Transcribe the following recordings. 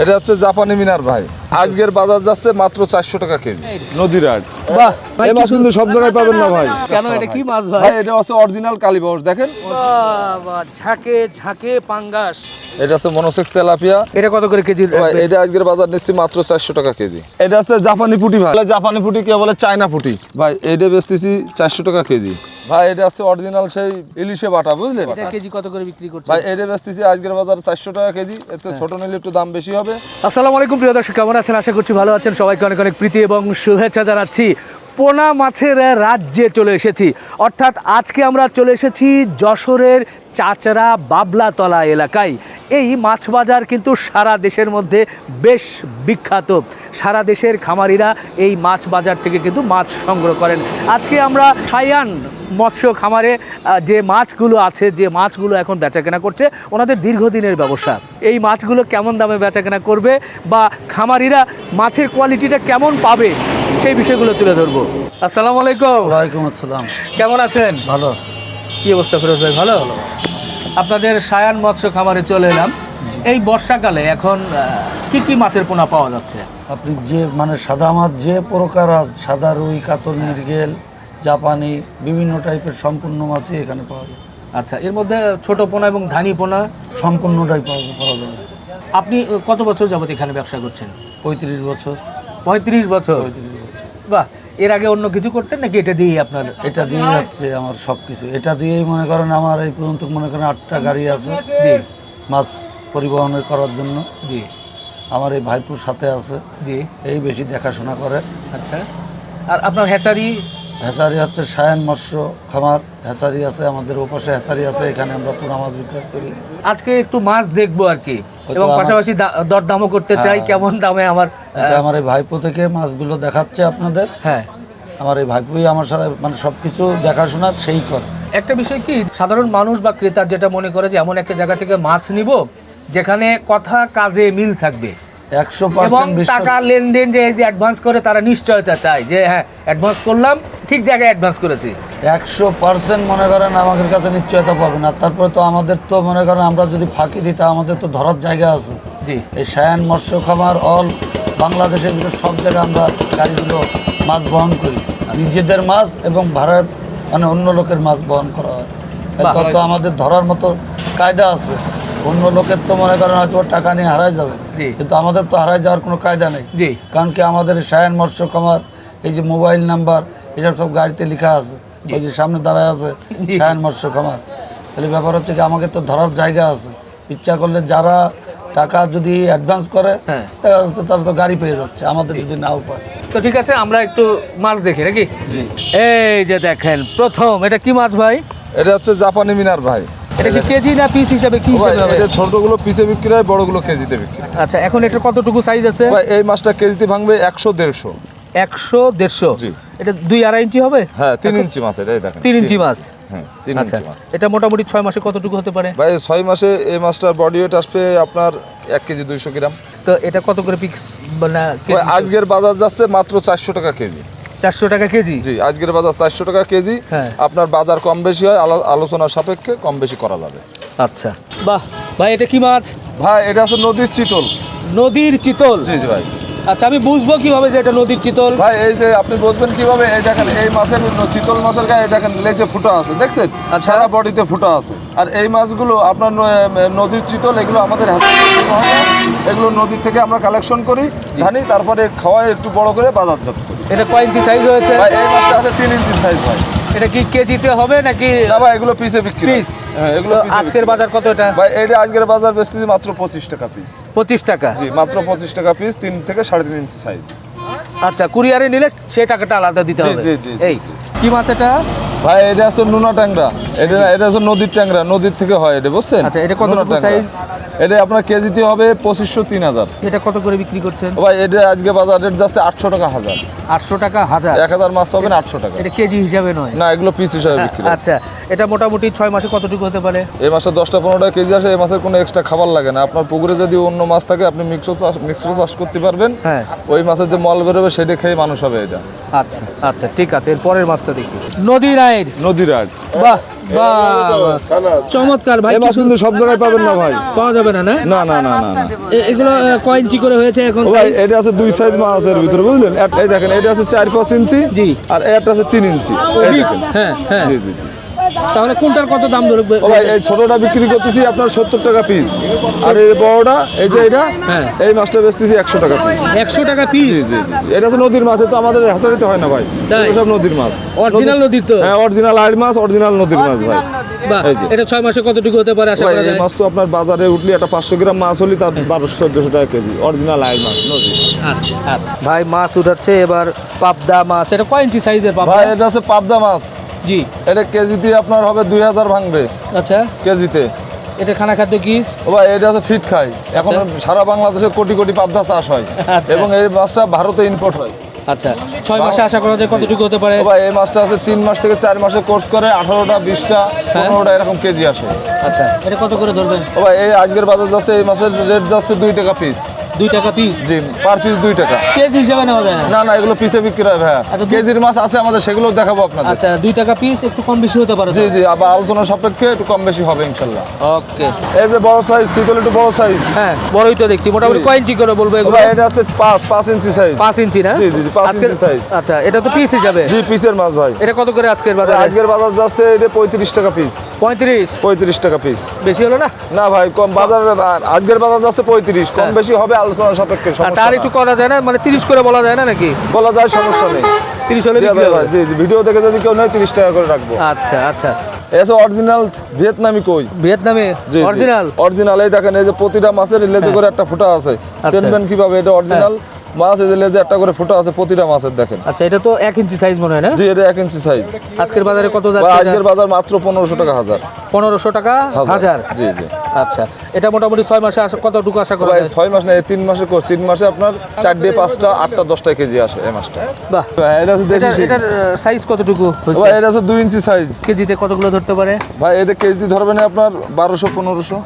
এটা হচ্ছে জাপানি মিনার ভাই। আজকের বাজার যাচ্ছে মাত্র চারশো টাকা কেজি। নদীর আট বাহ এই মাছ কিন্তু সব জায়গায় পাবেন না ভাই। কেন এটা কি মাছ ভাই? ভাই এটা হচ্ছে অরিজিনাল কালীবাউস দেখেন। বাবা, ঝাঁকে ঝাঁকে পাঙ্গাস। এটা হচ্ছে মনোসেক্স তেলাপিয়া। এটা কত করে কেজি এটা আজকের বাজার নিচ্ছি মাত্র চারশো টাকা কেজি। এটা হচ্ছে জাপানি পুটি ভাই। জাপানি পুটি কে বলে চায়না পুটি। ভাই এটা বেচতেছি চারশো টাকা কেজি। ভাই এটা হচ্ছে অরিজিনাল সেই ইলিশে বাটা বুঝলেন? এটা কেজি কত করে বিক্রি করছে ভাই এটা বেচতেছি আজকের বাজার চারশো টাকা কেজি। এতে ছোট নিলে একটু দাম বেশি হবে। আসসালামু আলাইকুম প্রিয় দর্শক কেমন আছেন, আশা করছি ভালো আছেন। সবাইকে অনেক অনেক প্রীতি এবং শুভেচ্ছা জানাচ্ছি। পোনা মাছের রাজ্যে চলে এসেছি। অর্থাৎ আজকে আমরা চলে এসেছি যশোরের চাচরা বাবলাতলা এলাকায়। এই মাছ বাজার কিন্তু সারা দেশের মধ্যে বেশ বিখ্যাত। সারা দেশের খামারিরা এই মাছ বাজার থেকে কিন্তু মাছ সংগ্রহ করেন। আজকে আমরা সায়ান মৎস্য খামারে যে মাছগুলো আছে যে মাছগুলো এখন বেচাকেনা করছে ওনাদের দীর্ঘদিনের ব্যবসা। এই মাছগুলো কেমন দামে বেচাকেনা করবে বা খামারিরা মাছের কোয়ালিটিটা কেমন পাবে সেই বিষয়গুলো তুলে ধরবো। আসসালামু আলাইকুম। ওয়ালাইকুম আসসালাম। কেমন আছেন? ভালো। কি অবস্থা ফিরোজ ভাই ভালো? আপনাদের সায়ান মৎস্য খামারে চলে এলাম। এই বর্ষাকালে এখন কি কি মাছের পোনা পাওয়া যাচ্ছে? আপনি যে মানে সাদা মাছ যে প্রকার সাদা রুই কাতল মৃগেল জাপানি বিভিন্ন টাইপের সম্পূর্ণ মাছই এখানে পাওয়া যায়। আচ্ছা এর মধ্যে ছোট পোনা এবং ধানি পোনা? সম্পূর্ণটাই পাওয়া পাওয়া যাবে আপনি কত বছর যাবত এখানে ব্যবসা করছেন? পঁয়ত্রিশ বছর। পঁয়ত্রিশ বছর? পঁয়ত্রিশ বছর। বাহ এর আগে অন্য কিছু করতেন নাকি এটা দিয়েই আপনার? এটা দিয়ে যাচ্ছে আমার সব কিছু এটা দিয়েই মনে করেন আমার এই পর্যন্ত মনে করেন আটটা গাড়ি আছে জি। মাছ পরিবহনের করার জন্য। জি। আমার এই ভাইপুর সাথে আছে। জি। এই বেশি দেখাশোনা করে। আচ্ছা। আর আপনার হ্যাচারি? হ্যাচারি হচ্ছে সায়ান মৎস্য খামার। হ্যাচারি আছে আমাদের ওপাশে হ্যাচারি আছে এখানে আমরা পুরা মাছ বিক্রয় করি। আজকে একটু মাছ দেখব আর কি এবং পাশাপাশি দরদামও করতে চাই কেমন দামে আমার এটা আমার এই ভাইপো থেকে মাছগুলো দেখাচ্ছে আপনাদের। হ্যাঁ। আমার এই ভাইপোই আমার সাথে মানে সব কিছু দেখাশোনা সেই করে। একটা বিষয় কি সাধারণ মানুষ বা ক্রেতা যেটা মনে করে যে এমন একটা জায়গা থেকে মাছ নিব যেখানে কথা কাজে মিল থাকবে। একশো পার্সেন্ট টাকা লেনদেন যে এই যে অ্যাডভান্স করে তারা নিশ্চয়তা চায় যে হ্যাঁ অ্যাডভান্স করলাম ঠিক জায়গায় অ্যাডভান্স করেছি। একশো পার্সেন্ট মনে করেন আমাদের কাছে নিশ্চয়তা পাবেন। আর তারপরে তো আমাদের তো মনে করেন আমরা যদি ফাঁকি দিই তা আমাদের তো ধরার জায়গা আছে। জি। এই সায়ান মৎস্য খামার অল বাংলাদেশের ভিতরে সব জায়গায় আমরা গাড়িগুলো মাছ বহন করি। নিজেদের মাছ এবং ভাড়ার মানে অন্য লোকের মাছ বহন করা হয়। তত আমাদের ধরার মতো কায়দা আছে। অন্য লোকের তো মনে করেন হয়তো টাকা নিয়ে হারাই যাবে। কিন্তু আমাদের তো হারাই যাওয়ার কোনো কায়দা নেই। জি। কারণ কি আমাদের এই সায়ান মৎস্য খামার এই যে মোবাইল নাম্বার এসব সব গাড়িতে লেখা আছে। ওই যে সামনে দাঁড়ায় আছে জি। সায়ান মৎস্য খামার। তাহলে ব্যাপার হচ্ছে কি আমাকে তো ধরার জায়গা আছে। ইচ্ছা করলে যারা টাকা যদি অ্যাডভান্স করে হ্যাঁ। তারা তো গাড়ি পেয়ে যাচ্ছে আমাদের যদি নাও পায়। তো ঠিক আছে আমরা একটু মাছ দেখি নাকি? জি। এই যে দেখেন প্রথম এটা কি মাছ ভাই? এটা হচ্ছে জাপানি মিনার ভাই। এটা কি কেজি না পিস হিসাবে কি হিসাবে হবে? এটা ছোটগুলো পিসে বিক্রি হয় বড়গুলো কেজিতে বিক্রি। আচ্ছা এখন এটা কতটুকু সাইজ আছে? ভাই এই মাছটা কেজিতে ভাঙবে একশো দেড়শো। একশো দেড়শো? জি। এটা দুই আড়াই ইঞ্চি হবে? হ্যাঁ তিন ইঞ্চি মাছ এটা দেখেন তিন ইঞ্চি মাছ? হ্যাঁ আচ্ছা ইঞ্চি মাছ। এটা মোটামুটি ছয় মাসে কতটুকু হতে পারে? ভাই ছয় মাসে এই মাছটার বডি ওয়েট আসবে আপনার এক কেজি দুইশো গ্রাম। তো এটা কত করে পিক্স না ভাই আজকের বাজার যাচ্ছে মাত্র চারশো টাকা কেজি। চারশো টাকা কেজি? জি আজকের বাজার চারশো টাকা কেজি। হ্যাঁ। আপনার বাজার কম বেশি হয় আলো- আলোচনার সাপেক্ষে কম বেশি করা যাবে। আচ্ছা। বাহ ভাই এটা কি মাছ? ভাই এটা হচ্ছে নদীর চিতল। নদীর চিতল? জি জি ভাই। আচ্ছা আমি বুঝব কীভাবে যে এটা নদীর চিতল। ভাই এই যে আপনি বুঝবেন কীভাবে এই দেখেন এই মাছের চিতল মাছের গায়ে দেখেন লেজে ফুটা আছে দেখছেন? আচ্ছা। সারা বডিতে ফুটা আছে। আর এই মাছগুলো আপনার নদীর চিতল এগুলো আমাদের এগুলো নদী থেকে আমরা কালেকশন করি ধানি তারপরে খাওয়াই একটু বড় করে বাজারজাত করি। এটা কয় ইঞ্চি সাইজ হয়েছে? ভাই এই মাছটা আছে তিন ইঞ্চি সাইজ ভাই। এটা কি কেজিতে হবে নাকি না ভাই এগুলো পিসে বিক্রি পিস হ্যাঁ এগুলো আজকের বাজার কত এটা? ভাই এটা আজকের বাজার বেচতেছি মাত্র পঁচিশ টাকা পিস পঁচিশ টাকা? জি মাত্র পঁচিশ টাকা পিস তিন থেকে সাড়ে তিন ইঞ্চি সাইজ আচ্ছা কুরিয়ারে নিলে সেই টাকাটা আলাদা দিতে হবে। জি, জি, এই কি মাছ এটা? ভাই এটা আছে নুনা ট্যাংরা। এটা এটা হচ্ছে নদীর ট্যাংরা নদীর থেকে হয় এটা বুঝছেন? আচ্ছা, এটা ট্যাংরা। size? এটা আপনার কেজিতে হবে পঁচিশশো তিন হাজার। এটা কত করে বিক্রি করছেন? ভাই এটা আজকে বাজার রেট যাচ্ছে আটশো টাকা হাজার। আটশো টাকা হাজার? এক হাজার মাছ পাবেন আটশো টাকা। এটা কেজি হিসাবে নয়? না এগুলো পিস হিসাবে বিক্রি। আচ্ছা এটা মোটামুটি ছয় মাসে কতটুকু হতে পারে? এই মাসে দশটা পনেরোটা কেজি আসে এই মাছের কোনো এক্সট্রা খাবার লাগে না। আপনার পুকুরে যদি অন্য মাছ থাকে আপনি মিক্স চাষ মিক্সড চাষ করতে পারবেন। হ্যাঁ। ওই মাছের যে মল বেরোবে সেটা খেয়ে মানুষ হবে এটা। আচ্ছা আচ্ছা ঠিক আছে এর পরের মাছটা দেখি। নদীর আয়ের নদীর আট বাহ বাহ। চমৎকার ভাই এবার মাছ কিন্তু সব জায়গায় পাবেন না ভাই। পাওয়া যাবে না না? না না না না এগুলো কয় ইঞ্চি করে হয়েছে এখন ভাই এটা আছে দুই সাইজ মাছের ভিতরে বুঝলেন? এই দেখেন এটা আছে চার পাঁচ ইঞ্চি জি। আর এটা আছে তিন ইঞ্চি। হ্যাঁ হ্যাঁ। জি জি জি। তাহলে কোনটার কত দাম ধরবে ও ভাই এই ছোটটা বিক্রি করতেছি আপনার সত্তর টাকা পিস আর এই বড়টা এই যে এটা হ্যাঁ। এই মাছটা বেচতেছি একশো টাকা পিস একশো টাকা পিস জি জি এটা তো নদীর মাছ তো আমাদের হাসারিতে হয় না ভাই? সব নদীর মাছ। Original নদীর তো? হ্যাঁ অরিজিনাল আইল মাছ অরিজিনাল নদীর মাছ ভাই। এটা ছয় মাসে কতটুকু হতে পারে আশা করা এই যায়? মাছ তো আপনার বাজারে উঠলে একটা পাঁচশো গ্রাম মাছ হলে তার বারোশো চোদ্দশো টাকা কেজি অরিজিনাল আইল মাছ নদীর আচ্ছা আচ্ছা। ভাই মাছ উঠাচ্ছে এবার পাবদা মাছ। এটা কয় ইঞ্চি সাইজের পাবদা? ভাই এটা আছে পাবদা মাছ। জি। এটা কেজিতে আপনার হবে দুই হাজার ভাঙবে। আচ্ছা। কেজিতে। এটা খানা খাদ্য কি? ও ভাই এটা আছে ফিট খাই। এখন সারা বাংলাদেশে কোটি কোটি পাবদা চাষ হয়। আচ্ছা। এবং এই মাছটা ভারতে ইম্পোর্ট হয়। আচ্ছা। ছয় মাসে আশা করা যায় কতটুকু হতে পারে? ভাই এই মাছটা আছে তিন মাস থেকে চার মাসে কোর্স করে আঠারোটা বিশটা পনেরোটা এরকম কেজি আসে। আচ্ছা। এটা কত করে ধরবেন? ও ভাই এই আজকের বাজার যাচ্ছে এই মাছের রেট যাচ্ছে দুই টাকা পিস দুই টাকা পিস জি পার পিস দুই টাকা। কেজি হিসাবে নেওয়া যায় না? না এগুলো পিসে বিক্রি হয় ভাইয়া। আচ্ছা, কেজির মাছ আছে আমাদের সেগুলো দেখাবো আপনাদের। আচ্ছা দুই টাকা পিস একটু কম বেশি হতে পারে জি জি আবার আলোচনা সাপেক্ষে একটু কম বেশি হবে ইনশাল্লাহ। ওকে। এই যে বড় সাইজ শীতল একটু বড় সাইজ হ্যাঁ বড়ই তো দেখছি। মোটামুটি কয় ইঞ্চি করে বলব এগুলো? এটা হচ্ছে পাঁচ পাঁচ ইঞ্চি সাইজ পাঁচ ইঞ্চি না? জি, জি, জি, পাঁচ আজকের- ইঞ্চি size। আচ্ছা এটা তো পিস হিসাবে? জি পিসের মাছ ভাই। এটা কত করে আজকের বাজারে? আজকের বাজার যাচ্ছে এটা পঁয়ত্রিশ টাকা পিস পঁয়ত্রিশ? পঁয়ত্রিশ টাকা পিস বেশি হলো না? না ভাই কম বাজার আজকের বাজার যাচ্ছে পঁয়ত্রিশ। কম বেশি হবে আলোচনা সাপেক্ষে তার একটু করা যায় না? মানে তিরিশ করে বলা যায় না নাকি? বলা যায় সমস্যা নেই। তিরিশ হলে জি ভিডিও দেখে যদি কেউ নেয় তিরিশ টাকা করে রাখব। আচ্ছা আচ্ছা। এসে অরিজিনাল ভিয়েতনামি কই? ভিয়েতনামে? অরিজিনাল অরিজিনাল এই দেখেন এই যে প্রতিটা মাছের লেজে করে একটা ফোঁটা আছে। আচ্ছা। চেনবেন কীভাবে? এটা অরিজিনাল মাছ এই যে একটা করে ফুটা আছে প্রতিটা মাছের দেখেন। আচ্ছা এটা তো এক ইঞ্চি সাইজ মনে হয় না? জি এটা এক ইঞ্চি সাইজ আজকের বাজারে কত যাচ্ছে আজকের বাজার মাত্র পনেরোশো টাকা হাজার। পনেরোশো টাকা হাজার। জি জি। আচ্ছা এটা মোটামুটি ছয় মাসে কতটুকু আশা করা যায়? ছয় মাস না তিন মাসে কোর্স তিন মাসে আপনার চারটে পাঁচটা আটটা দশটা কেজি আসে এই মাছটা। বাহ। হ্যাঁ, এটা আছে দেশি এটার সাইজ কতটুকু ভাই এটা আছে দুই ইঞ্চি সাইজ কেজিতে কতগুলো ধরতে পারে? ভাই এটা কেজি ধরবেন আপনার বারোশো পনেরোশো।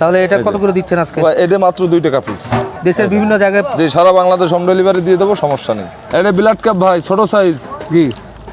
তাহলে এটা কত করে দিচ্ছেন আজকে? ভাই এটা মাত্র দুই টাকা পিস দেশের বিভিন্ন জায়গায় যে সারা বাংলাদেশ হোম ডেলিভারি দিয়ে দেবো সমস্যা নেই। এটা বিলাট কাপ ভাই ছোট সাইজ জি।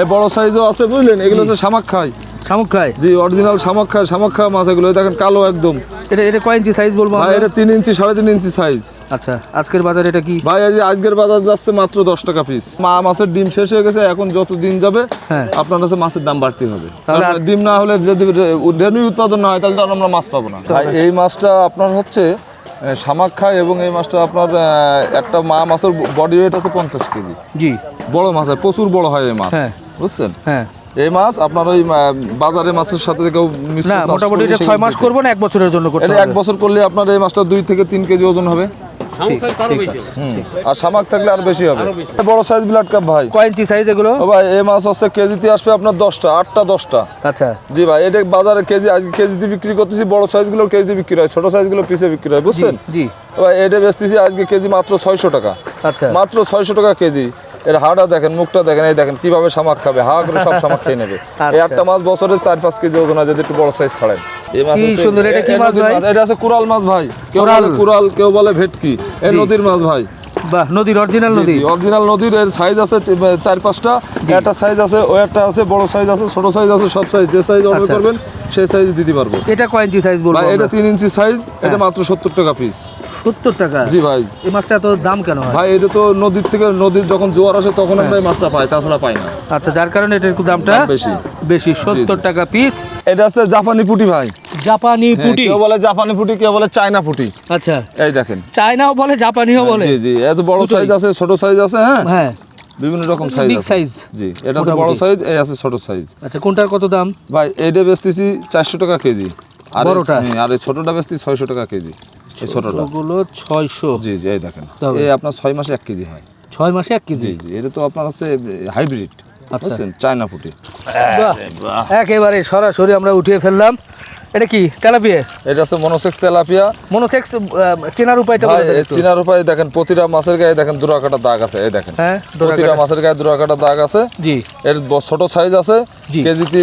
এ বড় সাইজও আছে বুঝলেন? এগুলো হচ্ছে শামাক খায় শামুক খায় জি অরিজিনাল শামাক খায় শামাক খাওয়া মাছ এগুলো দেখেন কালো একদম। এটা এটা কয় ইঞ্চি সাইজ বলব ভাই এটা তিন ইঞ্চি সাড়ে তিন ইঞ্চি সাইজ আচ্ছা আজকের বাজারে এটা কি? ভাই আজকের বাজার যাচ্ছে মাত্র দশ টাকা পিস মা মাছের ডিম শেষ হয়ে গেছে এখন যত দিন যাবে হ্যাঁ। আপনার কাছে মাছের দাম বাড়তে হবে। তাহলে আর- ডিম না হলে যদি রেনু উৎপাদন না হয় তাহলে তো আর আমরা মাছ পাবো না। ভাই এই মাছটা আপনার হচ্ছে শামাক খায় এবং এই মাছটা আপনার একটা মা মাছের বডি ওয়েট আছে পঞ্চাশ কেজি। জি। বড় মাছ হয় প্রচুর বড় হয় এই মাছ। হ্যাঁ। বুঝছেন? হ্যাঁ। এই মাছ আপনার ওই বাজারে মাছের সাথে কেউ মিশ্র না মোটামুটি এটা সেগুলো ছয় মাস দিতে। করব না এক বছরের জন্য করতে এটা এক বছর করলে আপনার এই মাছটা দুই থেকে তিন কেজি ওজন হবে। আর শামাক থাকলে আর বেশি হবে। বড় সাইজ ব্লাড কাপ ভাই। কয় ইঞ্চি সাইজ এগুলো? ও ভাই এই মাছ হচ্ছে কেজিতে আসবে আপনার দশটা আটটা দশটা। আচ্ছা। জি ভাই এটা বাজারে কেজি আজকে কেজিতে বিক্রি করতেছি বড় সাইজগুলো কেজিতে বিক্রি হয় ছোট সাইজগুলো পিসে বিক্রি হয় বুঝছেন? জি। ভাই এটা বেচতেছি আজকে কেজি মাত্র ছয়শো টাকা। আচ্ছা। মাত্র ছয়শো টাকা কেজি। এর হাড়া দেখেন মুখটা দেখেন এই দেখেন কীভাবে শামাক খাবে হা করে সব শামাক খেয়ে নেবে এই আচ্ছা। একটা মাছ বছরে চার পাঁচ কেজি ওজন হয় যদি একটু বড় সাইজ ছাড়েন এই মাছ কি সুন্দর, এটা কি মাছ ভাই? এটা আছে কুরাল মাছ ভাই কেউ কুরাল। বলে কুরাল কেউ বলে ভেটকি এই নদীর মাছ ভাই বাহ নদীর অরিজিনাল নদী অরিজিনাল নদীর এর সাইজ আছে তি- চার পাঁচটা একটা সাইজ আছে ও একটা আছে বড় সাইজ আছে ছোট সাইজ আছে সব সাইজ যে সাইজ অর্ডার আচ্ছা। করবেন সেই সাইজ দিতে পারব এটা কয় ইঞ্চি সাইজ বলব এটা? তিন ইঞ্চি সাইজ এটা হ্যাঁ। মাত্র সত্তর টাকা পিস সত্তর টাকা। জি ভাই। এই মাছটা এত দাম কেন ভাই এটা তো নদীর থেকে নদীর যখন জোয়ার আসে তখন আমরা এই মাছটা পাই তাছাড়া পাই না। আচ্ছা যার কারণে এটা একটু দামটা বেশি। বেশি সত্তর টাকা পিস এটা আছে জাপানি পুটি ভাই। জাপানি পুটি? কেউ বলে জাপানি পুটি কেউ বলে চায়না পুটি। আচ্ছা। এই দেখেন। চায়নাও বলে জাপানিও বলে? জি জি। এত বড় সাইজ আছে ছোট সাইজ আছে হ্যাঁ? হ্যাঁ। বিভিন্ন রকম সাইজ Big size। জি এটা আছে বড় সাইজ এই আছে ছোট সাইজ আচ্ছা কোনটার কত দাম? ভাই এইটা বেচতেছি চারশো টাকা কেজি। আর বড়টা? হ্যাঁ, আর এই ছোটটা বেচতেছি ছয়শো টাকা কেজি। এই ছয়শো। জি জি এই দেখেন। এই আপনার ছয় মাসে এক কেজি হয়। ছয় মাসে এক কেজি? জি এটা তো আপনার হচ্ছে হাইব্রিড। আচ্ছা। বুঝছেন? চায়না পুটি। একেবারে সরাসরি আমরা উঠিয়ে ফেললাম। এটা কি তেলাপিয়া? এটা আছে মনোসেক্স তেলাপিয়া। মনোসেক্স চেনার উপায়টা বলে। চিনার উপায় দেখেন প্রতিটা মাছের গায়ে দেখেন দুরাকাটা দাগ আছে এই দেখেন। হ্যাঁ প্রতিটা মাছের গায়ে দুরাকাটা দাগ আছে। জি। এর ছোট সাইজ আছে। কেজিতে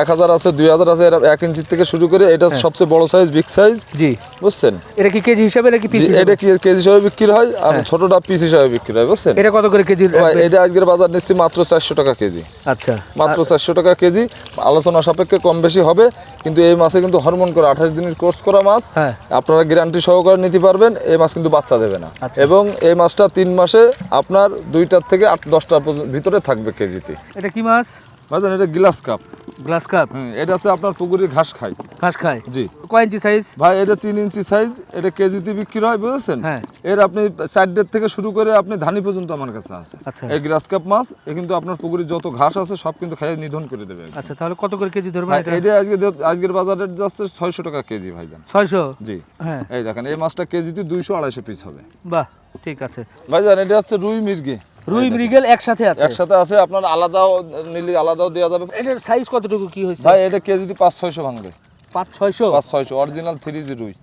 এক হাজার আছে দুই হাজার আছে এক ইঞ্চি থেকে শুরু করে এটা হ্যাঁ। সবচেয়ে বড় সাইজ বিগ সাইজ জি। বুঝছেন? এটা কি কেজি হিসাবে নাকি পিস এটা কি কেজি হিসাবে বিক্রি হয়? আর ছোটটা পিস হিসাবে বিক্রি হয় বুঝছেন? এটা কত করে কেজি? এটা আজকের বাজার নিচ্ছি মাত্র চারশো টাকা কেজি। আচ্ছা। মাত্র চারশো টাকা কেজি। আলোচনা সাপেক্ষে কম বেশি হবে কিন্তু এই মাছে কিন্তু হরমোন করে আঠাশ দিনের কোর্স করা মাছ হ্যাঁ। আপনারা গ্যারান্টি সহকারে নিতে পারবেন এই মাছ কিন্তু বাচ্চা দেবে না। আচ্ছা। এবং এই মাছটা তিন মাসে আপনার দুইটার থেকে আট দশটার ভিতরে থাকবে কেজিতে। এটা কি মাছ এটা গ্লাস কাপ গ্লাস কাপ এটা আছে আপনার পুকুরের ঘাস খায় ঘাস খায় জি। কয় ইঞ্চি সাইজ ভাই এটা তিন ইঞ্চি সাইজ এটা কেজিতে বিক্রি হয় বুঝেছেন? হ্যাঁ। এর আপনি সাইডের থেকে শুরু করে আপনি ধানি পর্যন্ত আমার কাছে আছে। আচ্ছা। এই গ্রাস কাপ মাছ এ কিন্তু আপনার পুকুরে যত ঘাস আছে সব কিন্তু খাইয়ে নিধন করে দেবে আচ্ছা তাহলে কত করে কেজি ধরবেন ভাই, এটা? আজকে আজকের বাজার রেট যাচ্ছে ছয়শো টাকা কেজি ভাইজান। ছয়শো? জি। হ্যাঁ। এই দেখেন এই মাছটা কেজিতে দুইশো আড়াইশো পিস হবে। বাহ ঠিক আছে। ভাইজান এটা হচ্ছে রুই মির্গে। রুই মৃগেল একসাথে আছে। একসাথে আছে আপনার আলাদাও নিলে আলাদাও দেওয়া যাবে। এটার সাইজ কতটুকু কি হয়েছে? ভাই এটা কেজিতে পাঁচ ছয়শো ভাঙবে। পাঁচ ছয়শো? পাঁচ ছয়শো অরিজিনাল থ্রি জি রুই।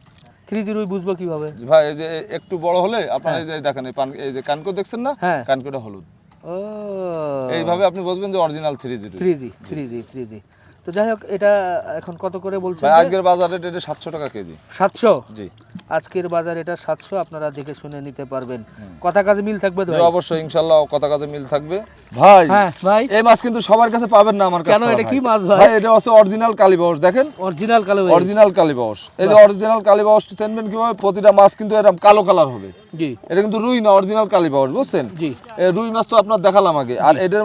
থ্রি জি রুই বুঝব কীভাবে? ভাই এই যে একটু বড় হলে আপনার এই যে দেখেন এই যে কানকো দেখছেন না? হ্যাঁ। কানকোটা হলুদ। ও। এইভাবে আপনি বুঝবেন যে original three G three G three G three G তো যাই হোক এটা এখন কত করে বলছেন আজকের বাজার রেট এটা সাতশো টাকা কেজি। সাতশো? জি। আজকের বাজার এটা সাতশো আপনারা দেখে শুনে নিতে পারবেন। কথা কাজে মিল থাকবে তো অবশ্যই ইনশাল্লাহ কথা কাজে মিল থাকবে। ভাই হ্যাঁ ভাই। এই মাছ কিন্তু সবার কাছে পাবেন না আমার কাছে কেন, এটা কি মাছ ভাই? ভাই এটা হচ্ছে অরিজিনাল কালীবাউস দেখেন? অরিজিনাল কালো অরিজিনাল কালীবাউস এই যে অরিজিনাল কালীবাউস চিনবেন কীভাবে? প্রতিটা মাছ কিন্তু এরকম কালো কালার হবে। জি। এটা কিন্তু রুই না অরিজিনাল কালীবাউস বুঝছেন? জি। এই রুই মাছ তো আপনার দেখালাম আগে। আর এটার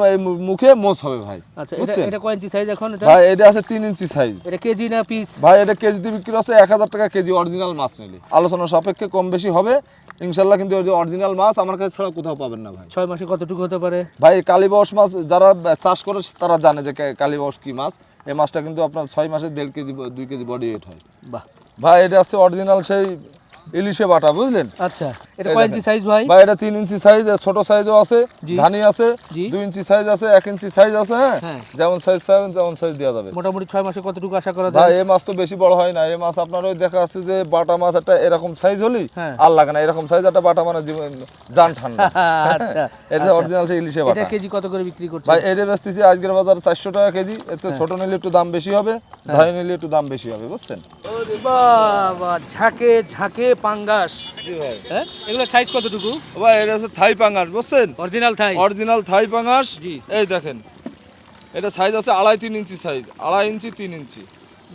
মুখে মোচ হবে ভাই আচ্ছা এটা এটা কয় ইঞ্চি সাইজ এখন এটা? ভাই এটা আছে তিন ইঞ্চি সাইজ এটা কেজি না পিস ভাই এটা কেজিতে বিক্রি হচ্ছে এক হাজার টাকা কেজি অরিজিনাল মাছ নিলে। আলোচনা সাপেক্ষে কম বেশি হবে। ইনশাল্লাহ কিন্তু ওই যে অরিজিনাল মাছ আমার কাছে ছাড়া কোথাও পাবেন না ভাই। ছয় মাসে কতটুকু হতে পারে? ভাই কালীবাস মাছ যারা চাষ করে তারা জানে যে কালীবাস কি মাছ। এই মাছটা কিন্তু আপনার ছয় মাসে দেড় কেজি দুই কেজি বডি ওয়েট হয়। বাহ। ভাই এটা হচ্ছে অরিজিনাল সেই ইলিশে বাটা বুঝলেন? আচ্ছা এটা কয় ইঞ্চি সাইজ ভাই? ভাই এটা তিন ইঞ্চি সাইজ ছোট সাইজও আছে ধানি আছে জি। দুই ইঞ্চি সাইজ আছে এক ইঞ্চি সাইজ আছে হ্যাঁ? হ্যাঁ। যেমন সাইজ চাইবেন তেমন সাইজ দেওয়া যাবে। মোটামুটি ছয় মাসে কতটুকু আশা করা যায় ভাই এই মাছ তো বেশি বড় হয় না এই মাছ আপনার ওই দেখা যাচ্ছে যে বাটা মাছ একটা এরকম সাইজ হলি হ্যাঁ। আর লাগে না এরকম সাইজ একটা বাটা মানে জান ঠান্ডা। আচ্ছা এটা আচ্ছা। অরিজিনাল সেই ইলিশে বাটা। এটা কেজি কত করে বিক্রি করছে ভাই এটা বেচতেছি আজকের বাজার চারশো টাকা কেজি এতে হ্যাঁ। ছোট নিলে একটু দাম বেশি হবে ধানি নিলে একটু দাম বেশি হবে বুঝছেন? বাবা ঝাঁকে ঝাঁকে পাঙ্গাস। জি ভাই। হ্যাঁ? এগুলো সাইজ কতটুকু? ভাই এটা হচ্ছে থাই পাঙ্গাস বুঝছেন? অরিজিনাল থাই। অরিজিনাল থাই পাঙ্গাস। জি। এই দেখেন এটা সাইজ আছে আড়াই তিন ইঞ্চি সাইজ আড়াই ইঞ্চি তিন ইঞ্চি।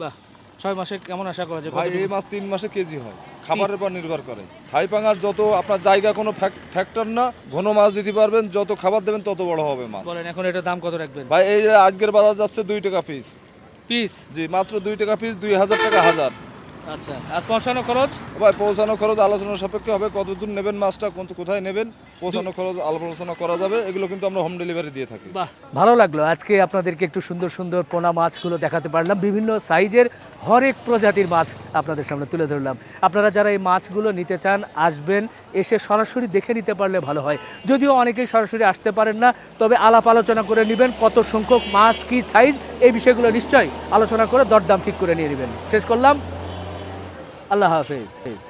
বাহ ছয় মাসে কেমন আশা করা যায়? ভাই এই মাছ তিন মাসে কেজি হয় খাবারের উপর নির্ভর করে। থাই পাঙ্গাস যত আপনার জায়গা কোনো ফ্যাক্টর না ঘন মাছ দিতে পারবেন যত খাবার দেবেন তত বড় হবে মাছ। বলেন এখন এটা দাম কত রাখবেন? ভাই এই আজকের বাজার যাচ্ছে দুই টাকা পিস পিস জি মাত্র দুই টাকা পিস দুই হাজার টাকা হাজার। আচ্ছা আর পৌঁছানো খরচ? ভাই পৌঁছানো খরচ আলোচনা সাপেক্ষে হবে। কতদূর নেবেন মাছটা কোন কোথায় নেবেন পৌঁছানো খরচ আলোচনা করা যাবে। এগুলো কিন্তু আমরা হোম ডেলিভারি দিয়ে থাকি। বাহ। ভালো লাগল। আজকে আপনাদেরকে একটু সুন্দর সুন্দর পোনা মাছগুলো দেখাতে পারলাম। বিভিন্ন সাইজের হরেক প্রজাতির মাছ আপনাদের সামনে তুলে ধরলাম। আপনারা যারা এই মাছগুলো নিতে চান আসবেন এসে সরাসরি দেখে নিতে পারলে ভালো হয়। যদিও অনেকেই সরাসরি আসতে পারেন না তবে আলাপ আলোচনা করে নেবেন কত সংখ্যক মাছ কি সাইজ এই বিষয়গুলো নিশ্চয়ই আলোচনা করে দরদাম ঠিক করে নিয়ে নেবেন। শেষ করলাম। আল্লাহ হাফেজ।